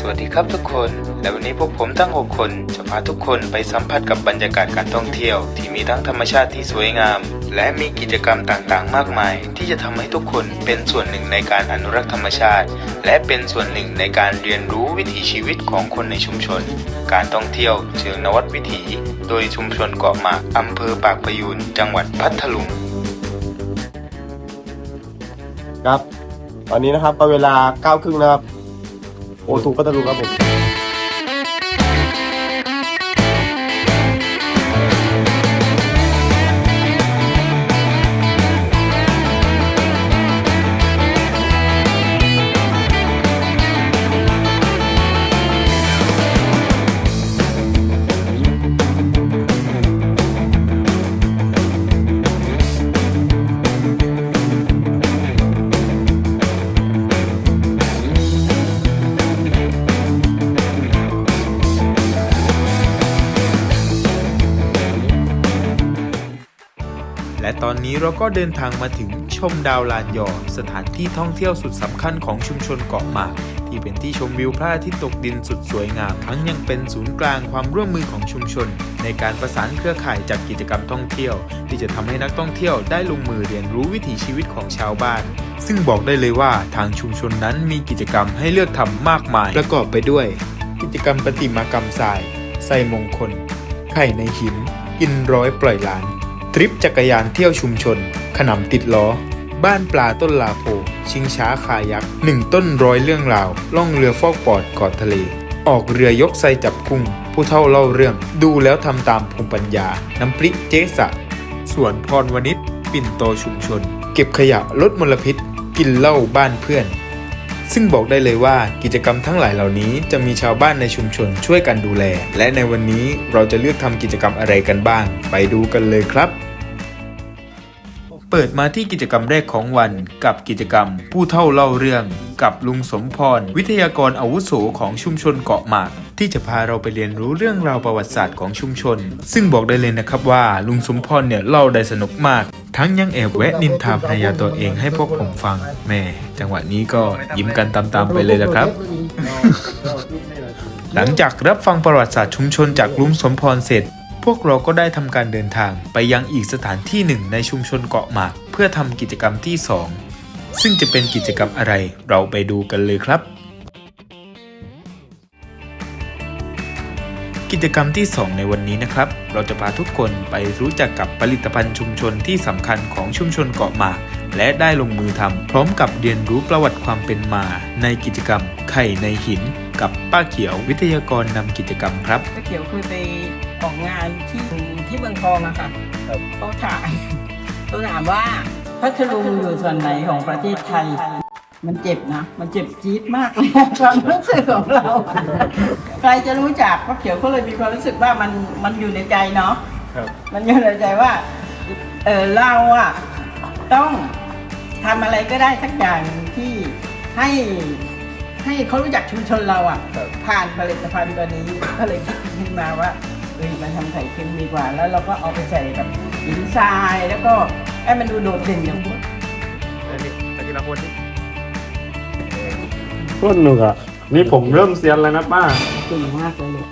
สวัสดีครับทุกคน และวันนี้พวกผมทั้ง 6 คนจะพาทุกคนไปสัมผัสกับบรรยากาศการท่องเที่ยว ที่มีทั้งธรรมชาติที่สวยงาม และมีกิจกรรมต่างๆ มากมาย ที่จะทำให้ทุกคนเป็นส่วนหนึ่งในการอนุรักษ์ธรรมชาติ และเป็นส่วนหนึ่งในการเรียนรู้วิถีชีวิตของคนในชุมชน การท่องเที่ยวเชิงนวัตวิถี โดยชุมชนเกาะหมากอำเภอปากพยูนจังหวัดพัทลุงครับ ตอนนี้นะครับก็เวลาเก้าครึ่งนะครับ โอทูพัทลุงครับผม และตอนนี้เราก็เดินทางมาถึงชมดาวลานยอ สถานที่ท่องเที่ยวสุดสำคัญของชุมชนเกาะหมาก ที่เป็นที่ชมวิวพระอาทิตย์ตกดินสุดสวยงาม ทั้งยังเป็นศูนย์กลางความร่วมมือของชุมชน ในการประสานเครือข่ายจัดกิจกรรมท่องเที่ยว ที่จะทำให้นักท่องเที่ยวได้ลงมือเรียนรู้วิถีชีวิตของชาวบ้าน ซึ่งบอกได้เลยว่าทางชุมชนนั้นมีกิจกรรมให้เลือกทำมากมาย ประกอบไปด้วย กิจกรรมประติมากรรมทรายไส้มงคล ไข่ในหิน กินร้อยปล่อยล้าน ทริปจักรยานเที่ยวชุมชน ขนำติดล้อ บ้านปลาต้นลาโพ ชิงช้าคายักหนึ่งต้นร้อยเรื่องราว ล่องเรือฟอกปอดกอดทะเล ออกเรือยกไซจับกุ้ง ผู้เท่าเล่าเรื่อง ดูแล้วทำตามภูมิปัญญา น้ำพริกเจ๊สะสวนพรวนิชปิ่นโตชุมชน เก็บขยะลดมลพิษ กินเหล้าบ้านเพื่อน ซึ่งบอกได้เลยว่ากิจกรรมทั้งหลายเหล่านี้จะมีชาวบ้านในชุมชนช่วยกันดูแล และในวันนี้เราจะเลือกทำกิจกรรมอะไรกันบ้าง ไปดูกันเลยครับ เปิดมาที่กิจกรรมแรกของวันกับกิจกรรม ผู้เท่าเล่าเรื่อง กับลุงสมพร วิทยากรอาวุโสของชุมชนเกาะหมาก ที่จะพาเราไปเรียนรู้เรื่องราวประวัติศาสตร์ของชุมชน ซึ่งบอกได้เลยนะครับว่าลุงสมพรเนี่ยเล่าได้สนุกมาก ทั้งยังแอบแวะนินทาภรรยาตัวเองให้พวกผมฟังแหม่จังหวะนี้ก็ยิ้มกันตามๆไปเลยนะครับ หลังจากรับฟังประวัติศาสตร์ชุมชนจากลุงสมพรเสร็จ พวกเราก็ได้ทำการเดินทางไปยังอีกสถานที่หนึ่งในชุมชนเกาะหมาก เพื่อทำกิจกรรมที่ 2 ซึ่งจะเป็นกิจกรรมอะไรเราไปดูกันเลยครับ กิจกรรมที่ 2 ในวันนี้นะครับ เราจะพาทุกคนไปรู้จักกับผลิตภัณฑ์ชุมชนที่สำคัญของชุมชนเกาะหมาก และได้ลงมือทำพร้อมกับเรียนรู้ประวัติความเป็นมา ในกิจกรรมไข่ในหิน กับป้าเขียววิทยากรนำกิจกรรมครับป้าเขียวเคยไป ออกงานที่ที่เมืองทองอะค่ะเขาถามเขาถามว่าพัทลุงอยู่ส่วนไหนของประเทศไทย มันเจ็บนะ มันเจ็บจี๊ดมากเลยความรู้สึกของเรา ใครจะรู้จักป้าเขียวก็เลยมีความรู้สึกว่ามันมันอยู่ในใจเนาะครับ มันอยู่ในใจว่าเออเราอะต้องทำอะไรก็ได้สักอย่างที่ให้ให้เขารู้จักชุมชนเราอะผ่านผลิตภัณฑ์ตัวนี้ก็เลยคิดขึ้นมาว่าเอ้ยมาทำไข่เค็มดีกว่า แล้วเราก็เอาไปใส่กับหินทรายแล้วก็ให้มันดูโดดเด่นอย่างนี้โคตรหนุกอะ นี่ผมเริ่มเซียนแล้วนะป้า เก่งมากเลยลูก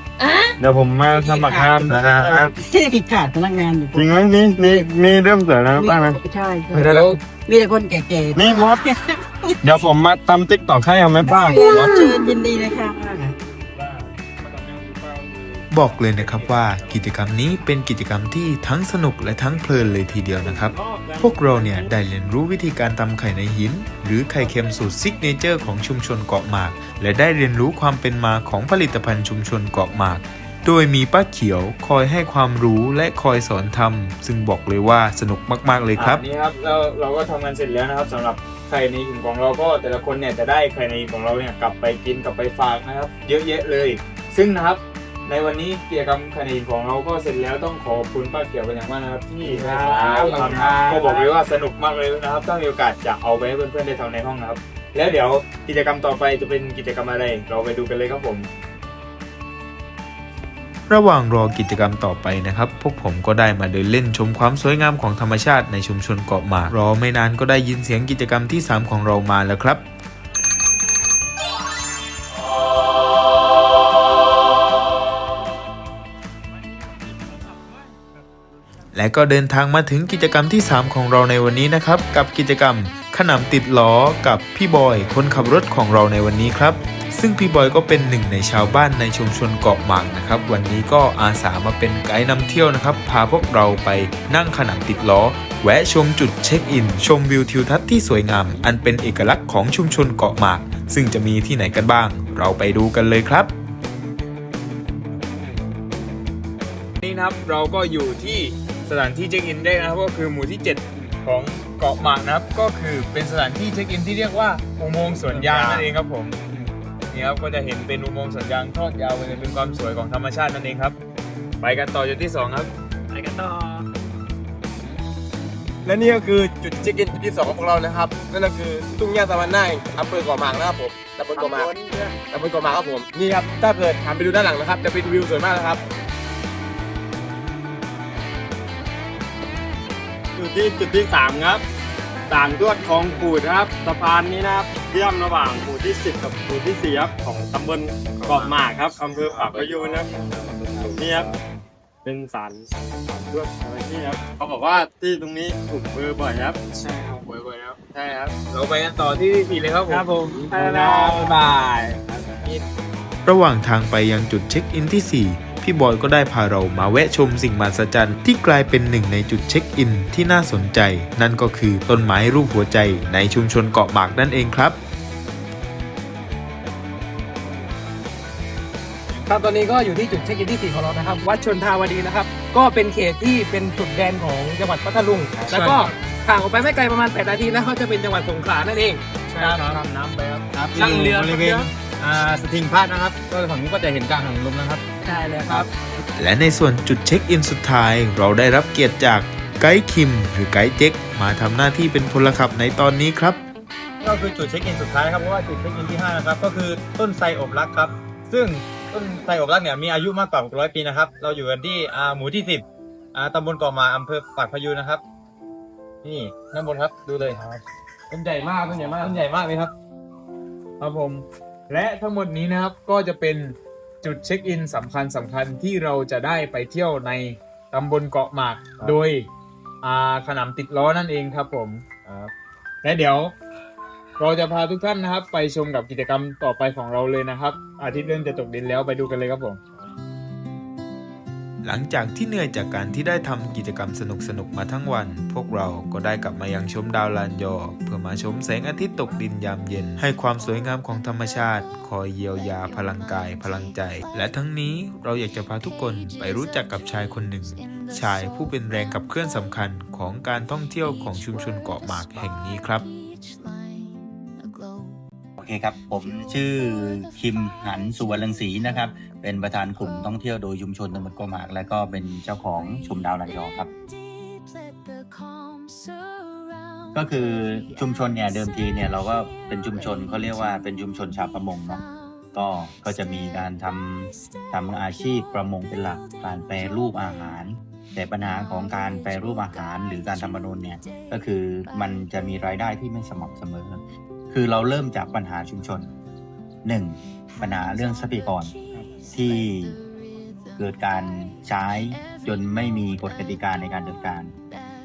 เดี๋ยวผมมาสมัครงานนะครับที่ขาดพนักงานอยู่จริงไหมนี่นี่นี่เริ่มเสร็จแล้วนะป้านะใช่ใช่ไม่ได้แล้ว มีแต่คนแก่ๆนี่มดเดี๋ยวผมมาตำติ๊กต่อให้เอาไหมป้าเชิญยินดีเลยค่ะ บอกเลยนะครับว่ากิจกรรมนี้เป็นกิจกรรมที่ทั้งสนุกและทั้งเพลินเลยทีเดียวนะครับ พวกเราเนี่ยได้เรียนรู้วิธีการตำไข่ในหิน หรือไข่เค็มสูตรซิกเนเจอร์ของชุมชนเกาะหมาก และได้เรียนรู้ความเป็นมาของผลิตภัณฑ์ชุมชนเกาะหมาก โดยมีป้าเขียวคอยให้ความรู้และคอยสอนทำซึ่งบอกเลยว่าสนุกมากๆเลยครับนนี้ครับเราเราก็ทำกันเสร็จแล้วนะครับสำหรับไข่ในหินของเราก็แต่ละคนเนี่ยจะได้ไข่ในหินของเราเนี่ยกลับไปกินกลับไปฝากนะครับ เยอะแยะเลย ซึ่งนะครับ ในวันนี้กิจกรรมไข่ในหินของเราก็เสร็จแล้วต้องขอบคุณป้าเขียวเป็นอย่างมากนะครับที่ให้สอนทำก็บอกเลยว่าสนุกมากเลยนะครับถ้ามีโอกาสจะเอาไปให้เพื่อนๆได้ทำในห้องนะครับ แล้วเดี๋ยวกิจกรรมต่อไปจะเป็นกิจกรรมอะไร เราไปดูกันเลยครับผม ระหว่างรอกิจกรรมต่อไปนะครับ พวกผมก็ได้มาเดินเล่นชมความสวยงามของธรรมชาติในชุมชนเกาะหมากรอไม่นานก็ได้ยินเสียงกิจกรรมที่ 3 ของเรามาแล้วครับ และก็เดินทางมาถึงกิจกรรมที่ 3 ของเราในวันนี้นะครับ กับกิจกรรมขนำติดล้อกับพี่บอยคนขับรถของเราในวันนี้ครับ ซึ่งพี่บอยก็เป็นหนึ่งในชาวบ้านในชุมชนเกาะหมากนะครับ วันนี้ก็อาสามาเป็นไกด์นำเที่ยวนะครับ พาพวกเราไปนั่งขนำติดล้อ แวะชมจุดเช็คอิน ชมวิวทิวทัศน์ที่สวยงาม อันเป็นเอกลักษณ์ของชุมชนเกาะหมาก ซึ่งจะมีที่ไหนกันบ้าง เราไปดูกันเลยครับนี่นะครับเราก็อยู่ที่ สถานที่เช็คอินได้นะครับก็คือหมู่ที่ 7 ของเกาะหมากนะครับ ก็คือเป็นสถานที่เช็คอินที่เรียกว่าอุโมงค์สวนยางนั่นเองครับผมนี่ครับก็จะเห็นเป็นอุโมงค์สวนยางทอดยาวไปเลยเป็นความสวยของธรรมชาตินั่นเองครับ ไปกันต่อจุดที่ 2 ครับ ไปกันต่อ และนี่ก็คือจุดเช็คอินจุดที่สองของพวกเรานะครับนั่นก็คือทุ่งหญ้าตะวันหน้าอำเภอเกาะหมากนะครับผมตำบลเกาะหมากตำบลเกาะหมากครับผมนี่ครับถ้าเกิดหันไปดูด้านหลังนะครับจะเป็นวิวสวยมากนะครับ อยู่ที่จุดที่สามครับด่านลวดคลองปูดครับสะพานนี้นะครับเชื่อมระหว่างหมู่ที่สิบกับหมู่ที่สี่ครับของตำบลเกาะหมากครับอำเภอปากพยูนนะครับนี่ครับเป็นสารสารลวดอะไรที่ครับเขาบอกว่าที่ตรงนี้ถูกเบอร์บ่อยครับใช่ครับบ่อยๆแล้วใช่ครับเราไปกันต่อที่ที่สี่เลยครับผมครับผมบ๊ายบายระหว่างทางไปยังจุดเช็คอินที่4 พี่บอยก็ได้พาเรามาแวะชมสิ่งมหัศจรรย์ที่กลายเป็นหนึ่งในจุดเช็คอินที่น่าสนใจ นั่นก็คือต้นไม้รูปหัวใจในชุมชนเกาะหมากนั่นเองครับ ครับตอนนี้ก็อยู่ที่จุดเช็คอินที่ 4 ของเรานะครับ วัดชนทาวดีนะครับ ก็เป็นเขตที่เป็นจุดแดนของจังหวัดพัทลุง แล้วก็ห่างออกไปไม่ไกลประมาณ 8 นาทีแล้วก็จะเป็นจังหวัดสงขลานั่นเองใช่ครับน้ำไปครับครับนั่งเรืออบริเวณ อ่าสถิงพาดนะครับ ก็ฝั่งนี้ก็จะเห็นกลางหันลมนะครับใช่เลยครับ และในส่วนจุดเช็คอินสุดท้าย เราได้รับเกียรติจากไกด์คิม หรือไกด์เจ๊กมาทำหน้าที่เป็นพลขับในตอนนี้ครับ ก็คือจุดเช็คอินสุดท้ายนะครับเพราะว่าจุดเช็คอินที่5นะครับก็คือต้นไทรอบรักครับ ซึ่งต้นไทรอบรักเนี่ยมีอายุมากกว่า600ปีนะครับ เราอยู่กันที่อ่าหมู่ที่10อ่าตำบลเกาะหมาอำเภอปากพยูนนะครับ นี่ด้านบนครับดูเลยต้นใหญ่มากต้นใหญ่มากต้นใหญ่มากเลยครับ ครับผม และทั้งหมดนี้นะครับก็จะเป็นจุดเช็คอินสำคัญสำคัญที่เราจะได้ไปเที่ยวในตำบลเกาะหมากครับโดยอ่าขนำติดล้อนั่นเองครับผมและเดี๋ยวเราจะพาทุกท่านนะครับ ไปชมกับกิจกรรมต่อไปของเราเลยนะครับ อาทิตย์เริ่มจะตกดินแล้วไปดูกันเลยครับผม หลังจากที่เหนื่อยจากการที่ได้ทำกิจกรรมสนุกๆมาทั้งวัน พวกเราก็ได้กลับมายังชมดาวลานยอ เพื่อมาชมแสงอาทิตย์ตกดินยามเย็น ให้ความสวยงามของธรรมชาติ คอยเยียวยาพลังกาย พลังใจ และทั้งนี้เราอยากจะพาทุกคนไปรู้จักกับชายคนหนึ่ง ชายผู้เป็นแรงขับเคลื่อนสำคัญของการท่องเที่ยวของชุมชนเกาะหมากแห่งนี้ครับ อเคครับ ผมชื่อคิมหันสุวรรณสีนะครับ เป็นประธานกลุ่มท่องเที่ยวโดยชุมชนตำบลโกหมาก และก็เป็นเจ้าของชุมดาวลันยอครับ ก็คือชุมชนเนี่ยเดิมทีเนี่ยเราก็เป็นชุมชนเขาเรียกว่าเป็นชุมชนชาวประมงเนาะก็ก็จะมีการทำทำอาชีพประมงเป็นหลักการแปรรูปอาหาร แต่ปัญหาของการแปรรูปอาหารหรือการทำบรนเนี่ยก็คือมันจะมีรายได้ที่ไม่สม่ำเสมอ คือเราเริ่มจากปัญหาชุมชนหนึ่งปัญหาเรื่องทรัพยากรที่เกิดการใช้จนไม่มีกฎกติกาในการจัดการ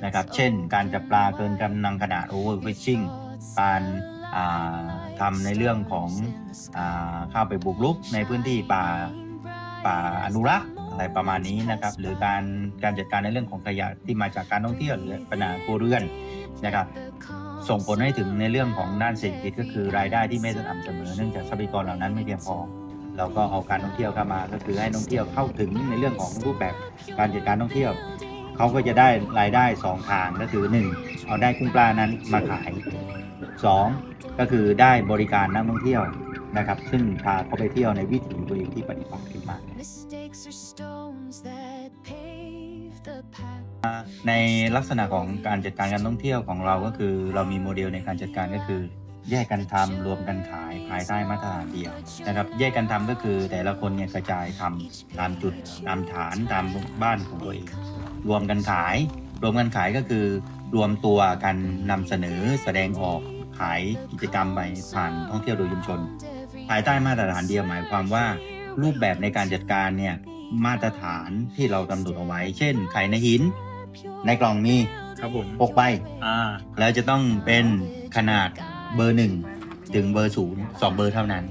นะครับ เช่น การจับปลาเกินกำลังขนาด overfishing การาทำในเรื่องของอเข้าไปบุกรุกในพื้นที่ป่าป่าอนุรักษ์อะไรประมาณนี้นะครับ หรือการการจัดการในเรื่องของขยะที่มาจากการท่องเที่ยวหรือปัญหาครัวเรือนนะครับ ส่งผลให้ถึงในเรื่องของด้านเศรษฐกิจก็คือรายได้ที่ไม่สม่ำเสมอเนื่องจากทรัพยากรเหล่านั้นไม่เพียงพอเราก็เอาการท่องเที่ยวเข้ามา ก็คือให้นักท่องเที่ยวเข้าถึงในเรื่องของรูปแบบการจัดการท่องเที่ยวเขาก็จะได้รายได้สองทางก็คือหนึ่งเอาได้กุ้งปลานั้นมาขายสองก็คือได้บริการนักท่องเที่ยวนะครับ ซึ่งพาเขาไปเที่ยวในวิถีตัวเองที่ปฏิบัติขึ้นมา ในลักษณะของการจัดการการท่องเที่ยวของเราก็คือ เรามีโมเดลในการจัดการก็คือ แยกกันทำรวมกันขายภายใต้มาตรฐานเดียวนะครับ แยกกันทำก็คือแต่ละคนเนี่ยกระจายทำตามจุดตามฐานตามบ้านของตัวเอง รวมกันขาย รวมกันขายก็คือ รวมตัวกันนำเสนอแสดงออกขายกิจกรรมไปผ่านท่องเที่ยวโดยชุมชน ภายใต้มาตรฐานเดียวหมายความว่า รูปแบบในการจัดการเนี่ยมาตรฐานที่เรากำหนดเอาไว้ เช่นไขายในหิน ในกล่องมีครับผม6ใบอ่าแล้วจะต้องเป็นขนาดเบอร์หนึ่งถึงเบอร์ศูนย์สองเบอร์เท่านั้น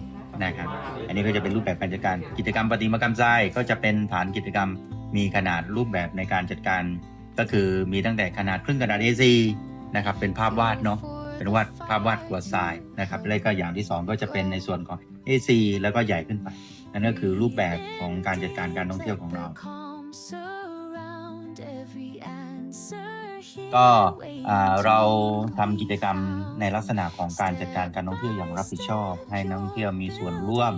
นะครับ อันนี้ก็จะเป็นรูปแบบการจัดการกิจกรรมประติมากรรมทรายก็จะเป็นฐานกิจกรรมมีขนาดรูปแบบในการจัดการ ก็คือมีตั้งแต่ขนาดครึ่งกระดาษ A4 นะครับเป็นภาพวาดเนาะเป็นวาดภาพวาดกรวดทรายนะครับแล้วก็อย่างที่สองก็จะเป็นในส่วนของ A4 แล้วก็ใหญ่ขึ้นไปนั่นก็คือรูปแบบของการจัดการการท่องเที่ยวของเรา ก็เราทำกิจกรรมในลักษณะของการจัดการการท่องเที่ยวอย่างรับผิดชอบ ให้นักท่องเที่ยวมีส่วนร่วม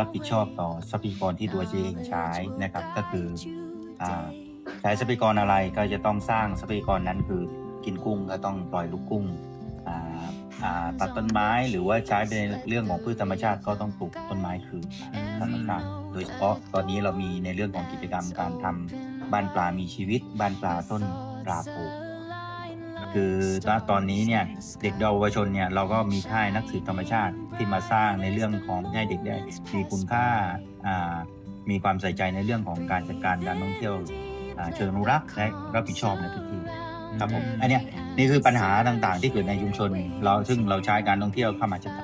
รับผิดชอบต่อทรัพยากรที่ตัวเองใช้นะครับ ก็คืออใช้ทรัพยากรอะไรก็จะต้องสร้างทรัพยากรนั้นคือกินกุ้งก็ต้องปล่อยลูกกุ้งตัดต้นไม้หรือว่าใช้เป็นเรื่องของพืชธรรมชาติก็ต้องปลูกต้นไม้คือธรรมชาติโดยเฉพาะตอนนี้เรามีในเรื่องของกิจกรรมการทำบ้านปลามีชีวิต บ้านปลาต้นราโพ คือณตอนนี้เนี่ยเด็กเยาวชนเนี่ยเราก็มีค่ายนักสืบธรรมชาติที่มาสร้างในเรื่องของให้เด็กได้มีคุณค่าามีความใส่ใจในเรื่องของการจัดการการท่องเที่ยวเชิงอนุรักษ์และรับผิดชอบในพื้นที่ครับผมอันนี้นี่คือปัญหาต่างๆ ที่เกิดในชุมชนเราซึ่งเราใช้การท่องเที่ยวเข้ามาจัดการ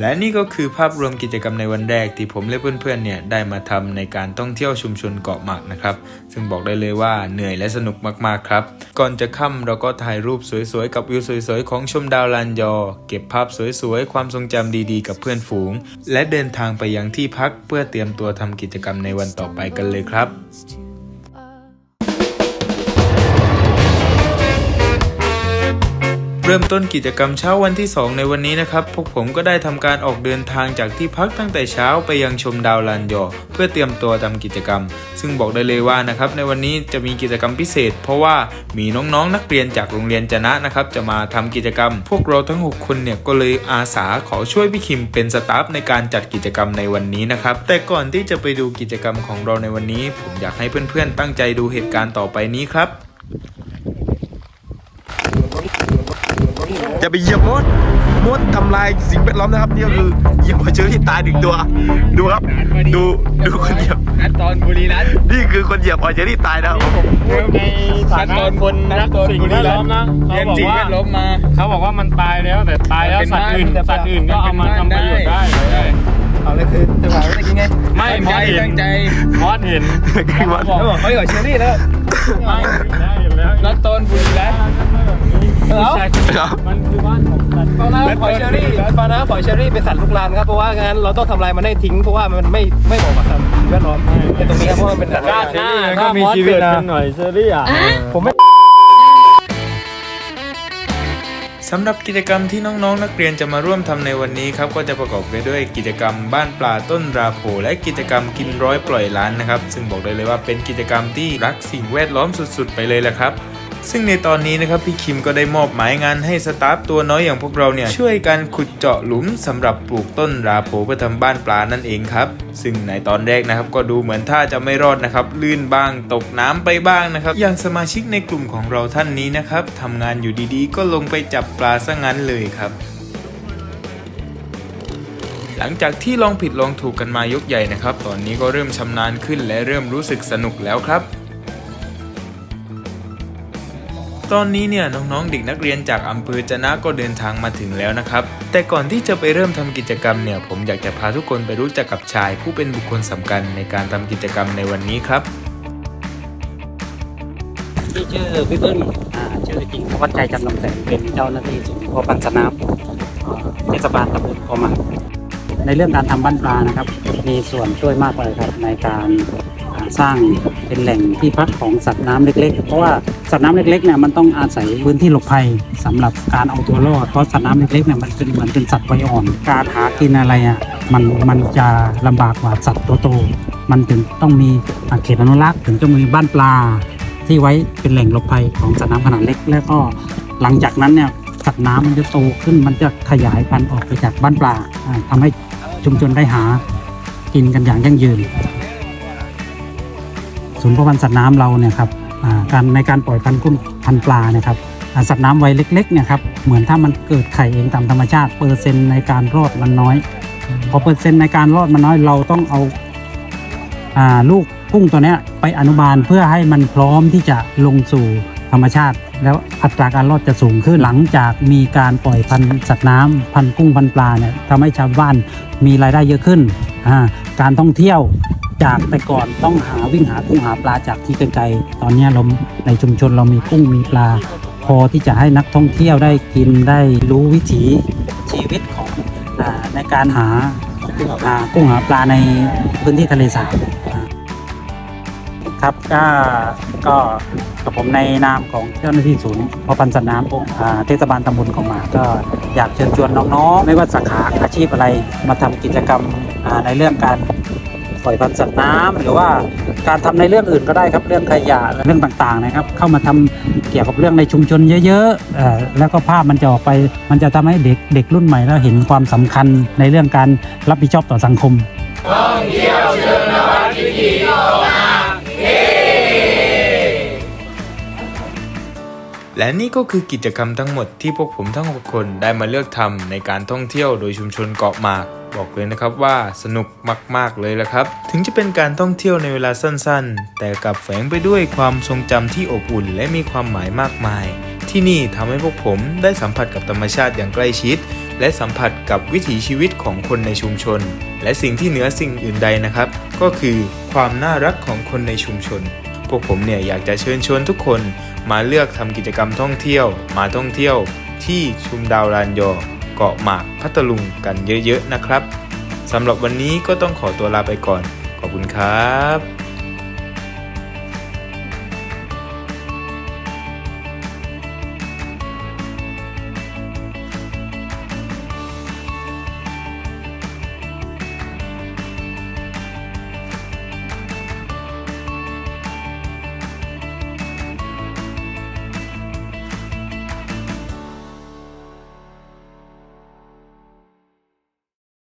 และนี่ก็คือภาพรวมกิจกรรมในวันแรกที่ผมและเพื่อนๆเนี่ยได้มาทำในการท่องเที่ยวชุมชนเกาะหมากนะครับ ซึ่งบอกได้เลยว่าเหนื่อยและสนุกมากๆครับ ก่อนจะค่ำเราก็ถ่ายรูปสวยๆ กับวิวสวยๆ ของชมดาวลานยอ เก็บภาพสวยๆ ความทรงจำดีๆ กับเพื่อนฝูง และเดินทางไปยังที่พักเพื่อเตรียมตัวทำกิจกรรมในวันต่อไปกันเลยครับ เริ่มต้นกิจกรรมเช้าวันที่ 2 ในวันนี้นะครับ พวกผมก็ได้ทำการออกเดินทางจากที่พักตั้งแต่เช้าไปยังชมดาวลานยอ เพื่อเตรียมตัวทำกิจกรรม ซึ่งบอกได้เลยว่านะครับในวันนี้จะมีกิจกรรมพิเศษ เพราะว่ามีน้องๆ นักเรียนจากโรงเรียนจนะนะครับจะมาทำกิจกรรม พวกเราทั้ง 6 คนเนี่ยก็เลยอาสาขอช่วยพี่คิมเป็นสตาฟในการจัดกิจกรรมในวันนี้นะครับแต่ก่อนที่จะไปดูกิจกรรมของเราในวันนี้ ผมอยากให้เพื่อนๆตั้งใจดูเหตุการณ์ต่อไปนี้ครับ อย่าไปเหยียบมดมดทำลายสิ่งแวดล้อมนะครับนี่ก็คือเหยียบหัวเชื้อที่ตายหนึ่งตัว ดูครับ ดูดูคนเหยียบนัดตอนบุรีรัตน์นี่คือคนเหยียบหัวเชื้อที่ตายนะครับในฐานะคนนักสิ่งแวดล้อมนะเขาบอกว่าเขาบอกว่ามันตายแล้วแต่ตายแล้วสัตว์อื่นสัตว์อื่นก็เอามาทำประโยชน์ได้เอาเลยคือจังหวะไม่ได้กินไงไม่มอสเห็นมอสเห็นคือว่าเขาบอกเขาอยู่กับเชอรี่แล้วไม่เห็นแล้วนัดตอนบุรีรัตน์ เอามันคือบ้านของสัตว์ปานะปล่อยเชอรี่ปานะปล่อยเชอรี่เป็นสัตว์ลุกลานครับเพราะว่างั้นเราต้องทำลายมันให้ทิ้งเพราะว่ามันไม่ไม่เหมาะกับสิ่งแวดล้อมในตรงนี้ครับเพราะมันเป็นสัตว์ลุกด้าลานนหน้าก็มีชีวิตเป็นหน่อยเชอรี่อะผมไม่สำหรับกิจกรรมที่น้องๆ นักเรียนจะมาร่วมทำในวันนี้ครับก็จะประกอบไปด้วยกิจกรรมบ้านปลาต้นราโพและกิจกรรมกินร้อยปล่อยล้านนะครับ ซึ่งบอกได้เลยว่าเป็นกิจกรรมที่รักสิ่งแวดล้อมสุดๆ ไปเลยแหละครับ ซึ่งในตอนนี้นะครับพี่คิมก็ได้มอบหมายงานให้สตาฟตัวน้อยอย่างพวกเราเนี่ยช่วยกันขุดเจาะหลุมสำหรับปลูกต้นราโพเพื่อทำบ้านปลานั่นเองครับซึ่งในตอนแรกนะครับก็ดูเหมือนท่าจะไม่รอดนะครับลื่นบ้างตกน้ำไปบ้างนะครับอย่างสมาชิกในกลุ่มของเราท่านนี้นะครับทำงานอยู่ดีๆ ก็ลงไปจับปลาซะงั้นเลยครับหลังจากที่ลองผิดลองถูกกันมายกใหญ่นะครับ ตอนนี้ก็เริ่มชำนาญขึ้นและเริ่มรู้สึกสนุกแล้วครับ ตอนนี้เนี่ยน้องๆเด็กนักเรียนจากอำเภอจะนะก็เดินทางมาถึงแล้วนะครับ แต่ก่อนที่จะไปเริ่มทำกิจกรรมเนี่ยผมอยากจะพาทุกคนไปรู้จักกับชาย ผู้เป็นบุคคลสำคัญในการทำกิจกรรมในวันนี้ครับที่ชื่อพี่เบิ้ลอ่าชื่อจริงวัดใจจันทร์ลำแสงเป็นเจ้าหน้าที่ศูนย์พอปันสนามเทศบาลตำบลโคมันในเรื่องการทำบ้านปลานะครับ มีส่วนช่วยมากเลยครับในการ สร้างเป็นแหล่งที่พักของสัตว์น้ำเล็ก ๆ เพราะว่าสัตว์น้ำเล็กๆเนี่ยมันต้องอาศัยพื้นที่หลบภัยสำหรับการเอาตัวรอดเพราะสัตว์น้ำเล็กๆเนี่ยมันเป็นเหมือนเป็นสัตว์วัยอ่อน การหากินอะไรอะมันมันจะลำบากกว่าสัตว์ตัวโตมันถึงต้องมีอาเขตอนุรักษ์ถึงจะมีบ้านปลา ที่ไว้เป็นแหล่งหลบภัยของสัตว์น้ำขนาดเล็ก แล้วก็หลังจากนั้นเนี่ยสัตว์น้ำมันจะโตขึ้นมันจะขยายพันธุ์ออกไปจากบ้านปลาอ่าทำให้ชุมชนได้หากินกันอย่างยั่งยืน ศูนย์พาะพันธุ์สัตว์น้ำเราเนี่ยครับการในการปล่อยพันธุ์กุ้งพันธุ์ปลาเนี่ยครับสัตว์น้ำวัยเล็กๆเนี่ยครับเหมือนถ้ามันเกิดไข่เองตามธรรมชาติเปอร์เซ็นต์ในการรอดมันน้อย พอเปอร์เซ็นต์ในการรอดมันน้อยเราต้องเอาอาลูกกุ้งตัวเนี้ยไปอนุบาลเพื่อให้มันพร้อมที่จะลงสู่ธรรมชาติ แล้วอัตราการรอดจะสูงขึ้นหลังจากมีการปล่อยพันธุ์สัตว์น้ำพันธุ์กุ้งพันธุ์ปลาเนี่ยทำให้ชาวบ้านมีรายได้เยอะขึ้น การท่องเที่ยว จากแต่ก่อนต้องหาวิ่งหากุ้งหาปลาจากที่ไกลๆตอนนี้เราในชุมชนเรามีกุ้งมีปลา พอที่จะให้นักท่องเที่ยวได้กินได้รู้วิถีชีวิตของอในการหาหากุ้งหาปลาในพื้นที่ทะเลสาบครับก็ก็กับผมในนามของเจ้าหน้าที่ศูนย์พาะพันธุ์สัตว์น้ำอ่าเทศบาลตำบลของหมาก็อยากเชิญชวนน้องๆ ไม่ว่าสาขาอาชีพอะไรมาทำกิจกรรมในเรื่องการ ปล่อยพันธุ์สัตว์น้ำหรือว่าการทำในเรื่องอื่นก็ได้ครับเรื่องขยะเรื่องต่างๆนะครับ เข้ามาทำเกี่ยวกับเรื่องในชุมชนเยอะๆแล้วก็ภาพมันจะออกไป มันจะทำให้เด็กเด็กรุ่นใหม่แล้วเห็นความสำคัญในเรื่องการรับผิดชอบต่อสังคมและนี่ก็คือกิจกรรมทั้งหมดที่พวกผมทั้ง 6 คนได้มาเลือกทำในการท่องเที่ยวโดยชุมชนเกาะหมาก บอกเลยนะครับว่าสนุกมากๆเลยละครับ ถึงจะเป็นการท่องเที่ยวในเวลาสั้นๆ แต่กลับแฝงไปด้วยความทรงจำที่อบอุ่น และมีความหมายมากมาย ที่นี่ทำให้พวกผมได้สัมผัสกับธรรมชาติอย่างใกล้ชิด และสัมผัสกับวิถีชีวิตของคนในชุมชน และสิ่งที่เหนือสิ่งอื่นใดนะครับ ก็คือความน่ารักของคนในชุมชนพวกผมเนี่ยอยากจะเชิญชวนทุกคนมาเลือกทำกิจกรรมท่องเที่ยว มาท่องเที่ยวที่ชุมดาวลานยอ เกาะหมากพัทลุงกันเยอะๆนะครับสำหรับวันนี้ก็ต้องขอตัวลาไปก่อน ขอบคุณครับ